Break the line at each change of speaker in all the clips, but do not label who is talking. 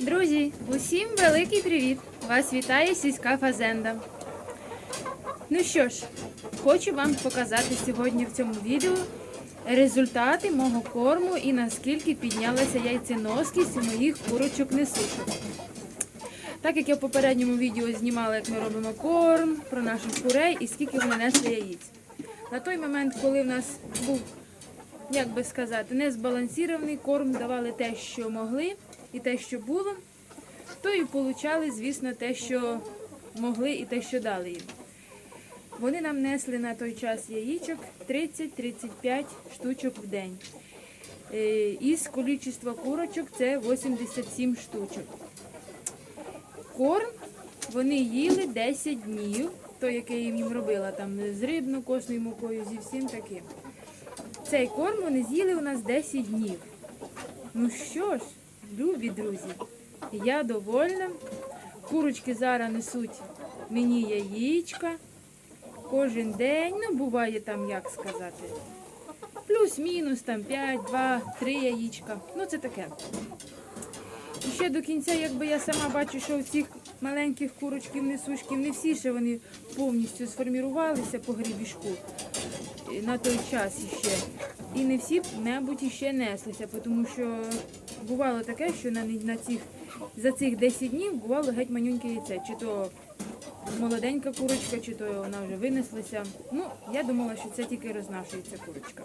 Друзі, усім великий привіт! Вас вітає сільська фазенда. Ну що ж, хочу вам показати сьогодні в цьому відео результати мого корму і наскільки піднялася яйценоскість у моїх курочок несушок. Так як я в попередньому відео знімала, як ми робимо корм про наших курей і скільки вони несли яїць. На той момент, коли в нас був, як би сказати, незбалансований корм, давали те, що могли, і те, що було, то і получали, звісно, те, що могли, і те, що дали їм. Вони нам несли на той час яєчок 30-35 штучок в день. Е, Із кількості курочок це 87 штучок. Корм вони їли 10 днів, той, який я їм робила там з рибно, косною мукою, зі всім таким. Цей корм вони з'їли у нас 10 днів. Ну що ж, любі друзі, я довольна. Курочки зараз несуть мені яєчка кожен день. Ну, буває там, як сказати, плюс-мінус там 5, 2, 3 яєчка. Ну, це таке. І ще до кінця, якби я сама бачу, що у цих маленьких курочків, несушків, не всі ще вони повністю сформірувалися по грібішку на той час іще. І не всі, мабуть, іще неслися, тому що бувало таке, що на, на цих, за цих 10 днів бувало геть манюньке яйце. Чи то молоденька курочка, чи то вона вже винеслася. Ну, я думала, що це тільки рознашується курочка.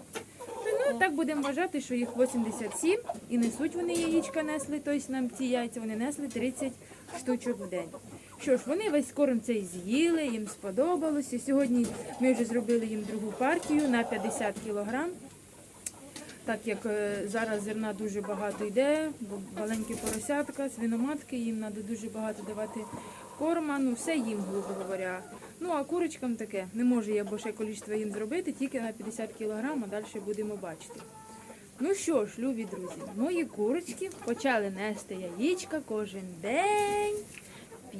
Ну, так будемо вважати, що їх 87 і несуть вони яєчка несли, тобто нам ці яйця вони несли 30 штучок в день. Що ж, вони весь корм цей з'їли, їм сподобалося. Сьогодні ми вже зробили їм другу партію на 50 кілограм. Так як е, зараз зерна дуже багато йде, бо маленькі поросятка, свиноматки, їм треба дуже багато давати корма, ну все їм, грубо говоря. Ну а курочкам таке, не можу я більше кількість їм зробити, тільки на 50 кг, а далі будемо бачити. Ну що ж, любі друзі, мої курочки почали нести яєчка кожен день.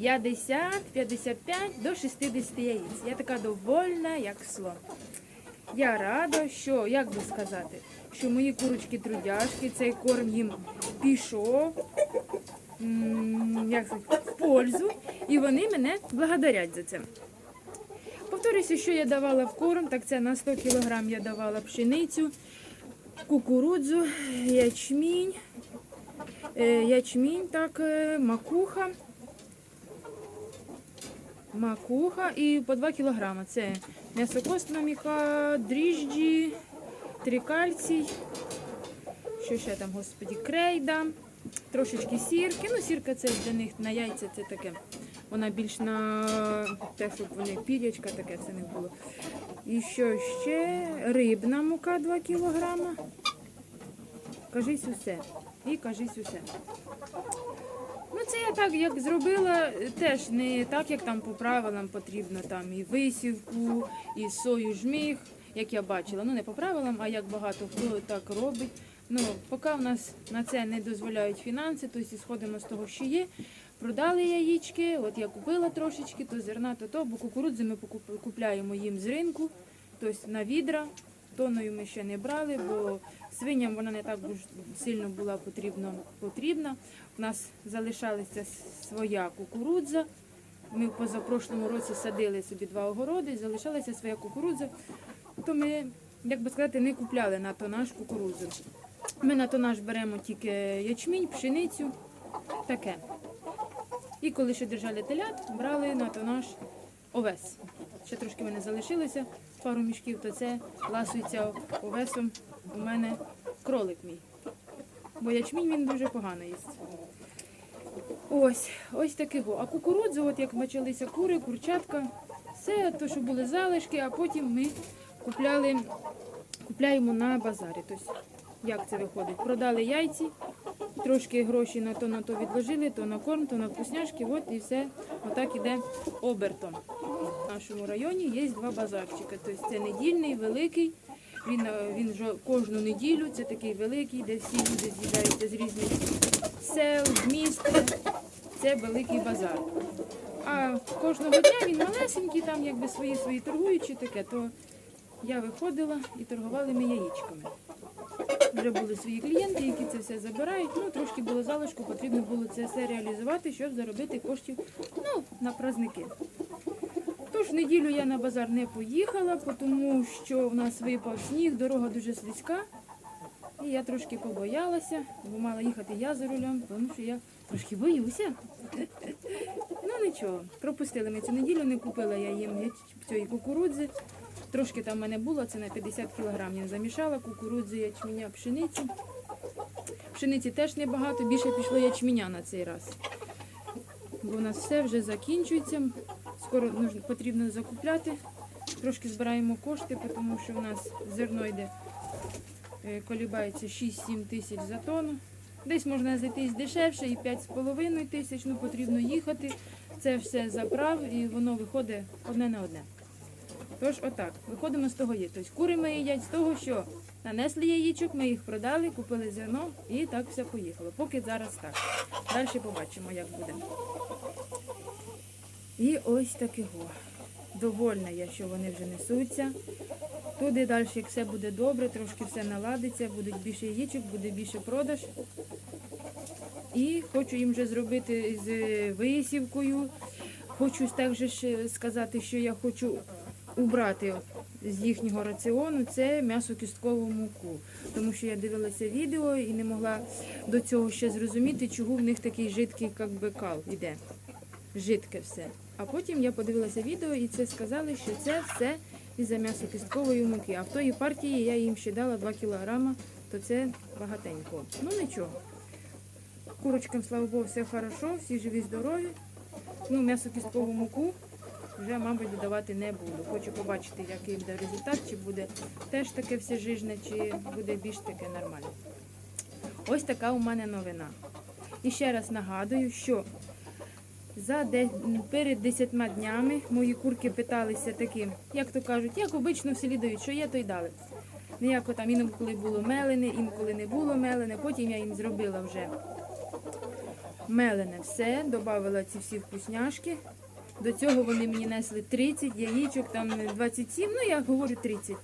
50, 55 до 60 яєць. Я така довольна, як слон. Я рада, що, як би сказати, що мої курочки трудяшки, цей корм їм пішов як сказати, в пользу, і вони мене благодарять за це. Повторюся, що я давала в корм, так це на 100 кг я давала пшеницю, кукурудзу, ячмінь, е, ячмінь, так, е, макуха. Макуха і по 2 кг. Це м'ясокосна міха, дріжджі, трикальцій. Що ще там, господі, крейда, трошечки сірки. Ну, сірка це для них на яйця це таке. Вона більш на те, щоб вони пірячка таке це не було. І що ще? Рибна мука 2 кг. Кажись усе. І кажись усе. Ну, це я так як зробила, теж не так, як там по правилам потрібно там і висівку, і сою жміг, як я бачила. Ну не по правилам, а як багато хто так робить. Ну, поки в нас на це не дозволяють фінанси, то сходимо з того, що є. Продали яєчки, от я купила трошечки, то зерна, то то, бо кукурудзи ми купляємо їм з ринку, тобто на відра. Тоною ми ще не брали, бо свиням вона не так сильно була потрібно, потрібна. У нас залишалася своя кукурудза. Ми позапрошлому році садили собі два огороди, залишалася своя кукурудза. То ми, як би сказати, не купляли на тонаж кукурудзу. Ми на тонаж беремо тільки ячмінь, пшеницю, таке. І коли ще держали телят, брали на тонаж овес. Ще трошки в мене залишилося, пару мішків, то це ласується овесом у мене кролик мій. Бо ячмінь він дуже погано їсть. Ось, ось такого. А кукурудзу, от як почалися кури, курчатка, все то, що були залишки, а потім ми купляли, купляємо на базарі. Тобто, як це виходить? Продали яйці, трошки гроші на то на то відложили, то на корм, то на вкусняшки, от і все отак іде обертом. В нашому районі є два базарчики. Тобто це недільний, великий. Він, е, він кожну неділю, це такий великий, де всі люди з'їжджаються з різних сел, з міста. Це великий базар. А кожного дня він малесенький, там якби свої свої торгуючі таке, то я виходила і торгували ми яєчками. Вже були свої клієнти, які це все забирають. Ну, трошки було залишку, потрібно було це все реалізувати, щоб заробити коштів ну, на праздники. Тож неділю я на базар не поїхала, тому що в нас випав сніг, дорога дуже слизька. І я трошки побоялася, бо мала їхати я за рулем, тому що я трошки боюся. Ну нічого, пропустили ми цю неділю, не купила я їм цієї кукурудзи. Трошки там в мене було, це на 50 кг я замішала, кукурудзи, ячменя, пшениці. Пшениці теж небагато, більше пішло ячменя на цей раз. Бо у нас все вже закінчується. Скоро потрібно закупляти. Трошки збираємо кошти, тому що в нас зерно йде, е, колібається 6-7 тисяч за тонну. Десь можна зайтись дешевше і 5,5 тисяч, ну потрібно їхати. Це все заправ і воно виходить одне на одне. Тож отак, виходимо з того є. Тобто кури ми їдять з того, що нанесли яєчок, ми їх продали, купили зерно і так все поїхало. Поки зараз так. Далі побачимо, як буде. І ось такого. Довольна я, що вони вже несуться. Туди далі, як все буде добре, трошки все наладиться, будуть більше яєчок, буде більше продаж. І хочу їм вже зробити з висівкою. Хочу також сказати, що я хочу убрати з їхнього раціону це м'ясо-кісткову муку. Тому що я дивилася відео і не могла до цього ще зрозуміти, чого в них такий жидкий як би, кал іде. Жидке все. А потім я подивилася відео і це сказали, що це все із-за м'ясо-кісткової муки. А в тої партії я їм ще дала 2 кілограма, то це багатенько. Ну нічого. Курочкам, слава Богу, все хорошо, всі живі, здорові. Ну, м'ясо-кісткову муку вже, мабуть, додавати не буду. Хочу побачити, який буде результат, чи буде теж таке все жижне, чи буде більш таке нормальне. Ось така у мене новина. І ще раз нагадую, що за де, перед 10 днями мої курки питалися таким, як то кажуть, як обично в селі дають, що є, то й дали. Ніяко там інколи було мелене, інколи не було мелене. Потім я їм зробила вже мелене все, додавала ці всі вкусняшки. До цього вони мені несли 30 яєчок, там 27, ну я говорю 30.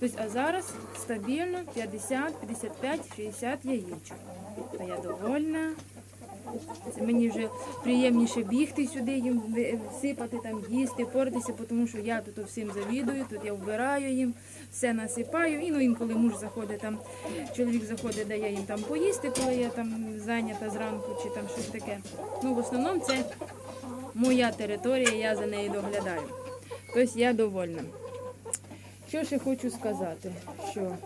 Тобто, а зараз стабільно 50, 55, 60 яєчок. То я довольна. Це мені вже приємніше бігти сюди, їм сипати там, їсти, портитися, тому що я тут всім завідую, тут я вбираю їм, все насипаю. І ну інколи муж заходить там, чоловік заходить, дає їм там поїсти, коли я там зайнята зранку чи там щось таке. Ну, в основному це моя територія, я за нею доглядаю. Тобто я довольна. Що ще хочу сказати, що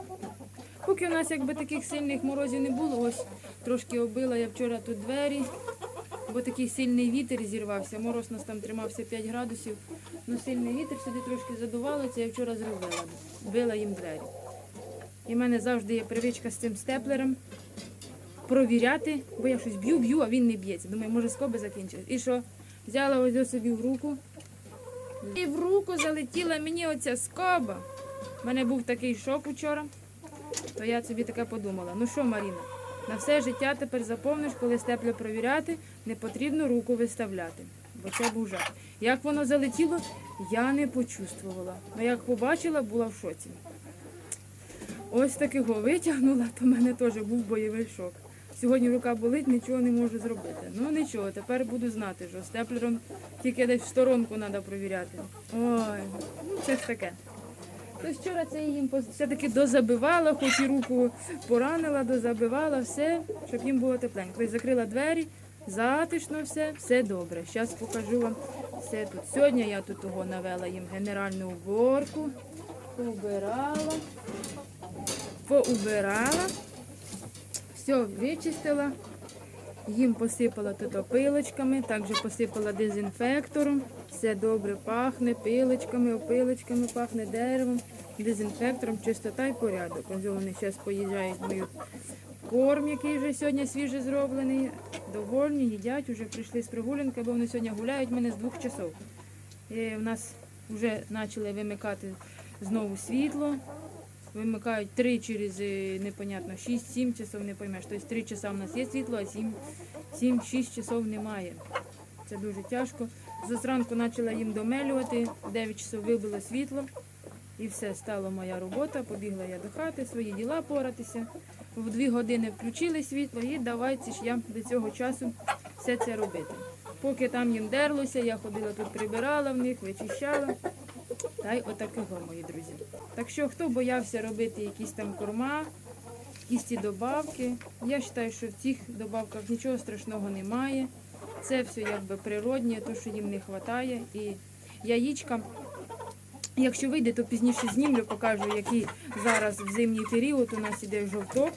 поки у нас якби таких сильних морозів не було, ось трошки оббила я вчора тут двері, бо такий сильний вітер зірвався. Мороз у нас там тримався 5 градусів. Ну сильний вітер сюди трошки задувало, це я вчора зробила. Била їм двері. І в мене завжди є привичка з цим степлером провіряти, бо я щось б'ю, б'ю, а він не б'ється. Думаю, може скоби закінчились. І що? Взяла ось собі в руку. І в руку залетіла мені оця скоба. У мене був такий шок учора. То я собі таке подумала. Ну що, Маріна, на все життя тепер запомниш, коли степлю провіряти, не потрібно руку виставляти. Бо це був жах. Як воно залетіло, я не почувствувала. А як побачила, була в шоці. Ось такого витягнула, то в мене теж був бойовий шок. Сьогодні рука болить, нічого не можу зробити. Ну нічого, тепер буду знати, що степлером тільки десь в сторонку треба провіряти. Ой, ну це ж таке. Тобто вчора це їм все-таки дозабивала, хоч і руку поранила, дозабивала, все, щоб їм було тепленько. Тобто закрила двері, затишно все, все добре. Зараз покажу вам все тут. Сьогодні я тут того навела їм генеральну уборку, поубирала, поубирала, все вичистила. Їм посипала тут опилочками, також посипала дезінфектором. Все добре пахне, пилочками, опилочками, пахне деревом, дезінфектором, чистота і порядок. Ось вони зараз поїжджають мою корм, який вже сьогодні свіже зроблений. Довольні, їдять, вже прийшли з прогулянки, бо вони сьогодні гуляють мене з двох часов. І в нас вже почали вимикати знову світло. Вимикають три через е, непонятно 6-7 часов не поймеш. Тобто 3 часа в нас є світло, а 7-6 часов немає. Це дуже тяжко. Зранку почала їм домелювати, 9 часов вибило світло. І все, стала моя робота, побігла я до хати, свої діла поратися. в дві години включили світло і давайте ж я до цього часу все це робити. Поки там їм дерлося, я ходила тут, прибирала в них, вичищала. Та й отакого, мої друзі. Так що, хто боявся робити якісь там корма, якісь ті добавки, я вважаю, що в цих добавках нічого страшного немає. Це все якби природнє, то, що їм не вистачає. І яєчка, якщо вийде, то пізніше знімлю, покажу, який зараз в зимній період у нас іде жовток.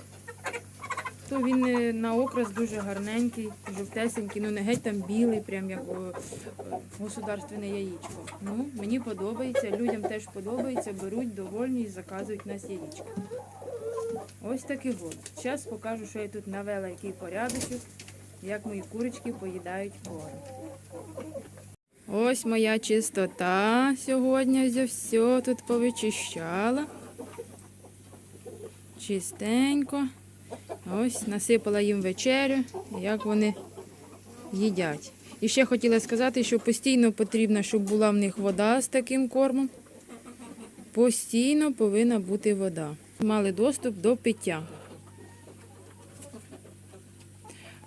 То він е, на окрас дуже гарненький, жовтесенький, ну не геть там білий, прям як е, государственне яєчко. Ну, мені подобається, людям теж подобається, беруть довольні і заказують нас яєчко. Ось такий от. Зараз покажу, що я тут навела, який порядочок, як мої курочки поїдають корм. Ось моя чистота сьогодні. Вже все тут повичищала. Чистенько. Ось насипала їм вечерю, як вони їдять. І ще хотіла сказати, що постійно потрібно, щоб була в них вода з таким кормом. Постійно повинна бути вода. Мали доступ до пиття.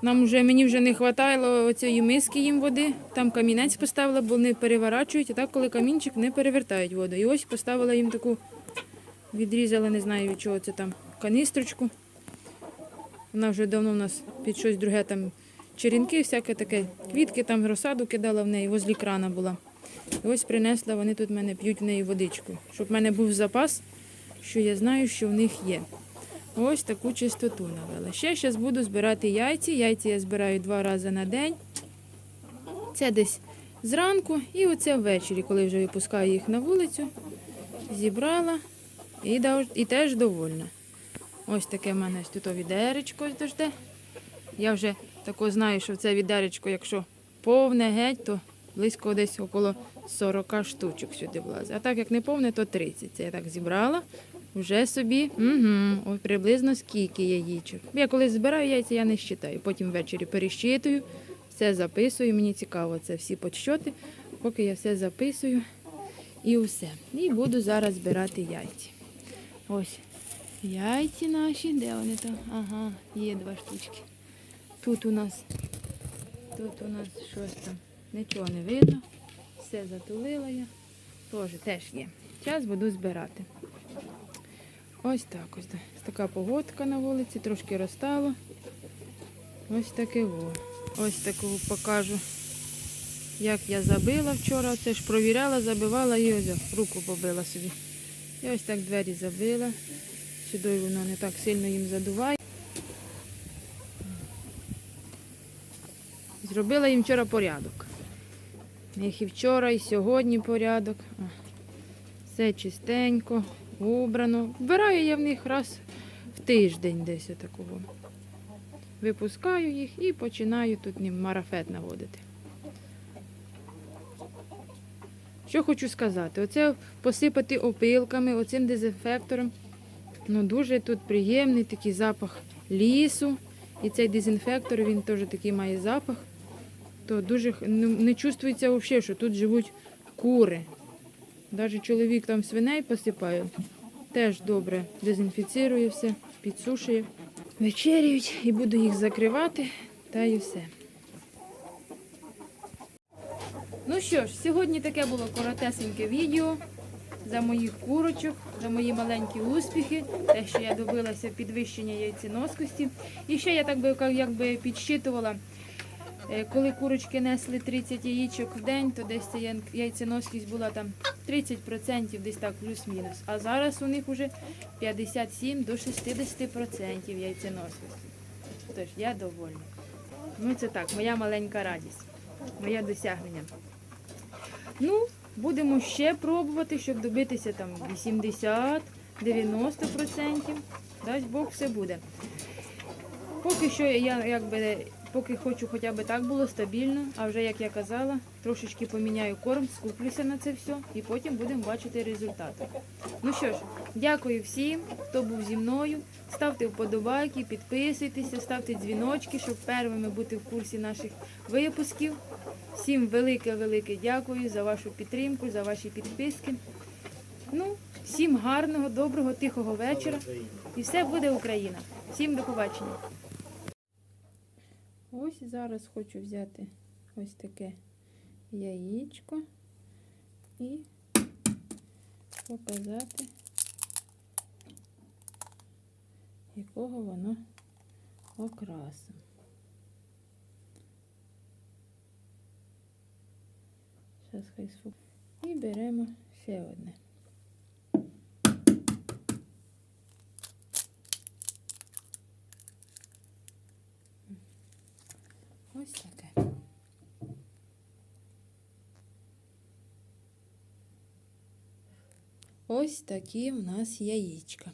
Нам вже, мені вже не вистачало цієї миски їм води. Там камінець поставила, бо вони переворачують, а так, коли камінчик не перевертають воду. І ось поставила їм таку, відрізала, не знаю від чого це там, каністрочку. Вона вже давно у нас під щось друге там черенки, всяке таке, квітки там розсаду кидала в неї, возле крана була. І ось принесла, вони тут в мене п'ють в неї водичку, щоб в мене був запас, що я знаю, що в них є. Ось таку чистоту навела. Ще зараз буду збирати яйці. Яйці я збираю два рази на день. Це десь зранку і оце ввечері, коли вже випускаю їх на вулицю. Зібрала і, і теж довольна. Ось таке в мене тут відеречко дожде. Я вже тако знаю, що це відеречко, якщо повне геть, то близько десь около 40 штучок сюди влазить. А так як не повне, то 30. Це я так зібрала. Вже собі угу, ось приблизно скільки яєчок. Я коли збираю яйця, я не вважаю. Потім ввечері перещитую, все записую. Мені цікаво це всі подсчоти, поки я все записую і все. І буду зараз збирати яйці. Ось яйці наші, де вони там? Ага, є два штучки. Тут у нас, тут у нас щось там. Нічого не видно. Все затулила я. Теж теж є. Зараз буду збирати. Ось так ось. Така погодка на вулиці, трошки розтало. Ось таке во. Ось таку покажу. Як я забила вчора, це ж провіряла, забивала і ось руку побила собі. І ось так двері забила. Сюди воно не так сильно їм задуває. Зробила їм вчора порядок. В них і вчора, і сьогодні порядок. Все чистенько, убрано. Вбираю я в них раз в тиждень десь отакого. Випускаю їх і починаю тут ним марафет наводити. Що хочу сказати, оце посипати опилками, оцим дезінфектором. Ну, дуже тут приємний такий запах лісу. І цей дезінфектор, він теж такий має запах. То дуже ну, не чувствується взагалі, що тут живуть кури. Навіть чоловік там свиней посипає, теж добре дезінфіцирує все, підсушує. Вечеряють і буду їх закривати, та і все. Ну що ж, сьогодні таке було коротесеньке відео за моїх курочок, за мої маленькі успіхи, те, що я добилася підвищення яйценоскості. І ще я так би якби підсчитувала, е, коли курочки несли 30 яєчок в день, то десь ця яйценоскість була там 30%, десь так плюс-мінус. А зараз у них вже 57 до 60% яйценоскості. Тож я довольна. Ну це так, моя маленька радість, моє досягнення. Ну, будемо ще пробувати, щоб добитися там 80-90%. Дасть Бог все буде. Поки що я якби поки хочу хоча б так було стабільно, а вже як я казала, трошечки поміняю корм, скуплюся на це все і потім будемо бачити результати. Ну що ж, дякую всім, хто був зі мною. Ставте вподобайки, підписуйтеся, ставте дзвіночки, щоб первими бути в курсі наших випусків. Всім велике-велике дякую за вашу підтримку, за ваші підписки. Ну, всім гарного, доброго, тихого вечора. І все буде Україна. Всім до побачення. Ось зараз хочу взяти ось таке яєчко і показати, якого воно окрасу. Зараз хай сфу. І беремо ще одне. Ось таке. Ось такі в нас яєчка.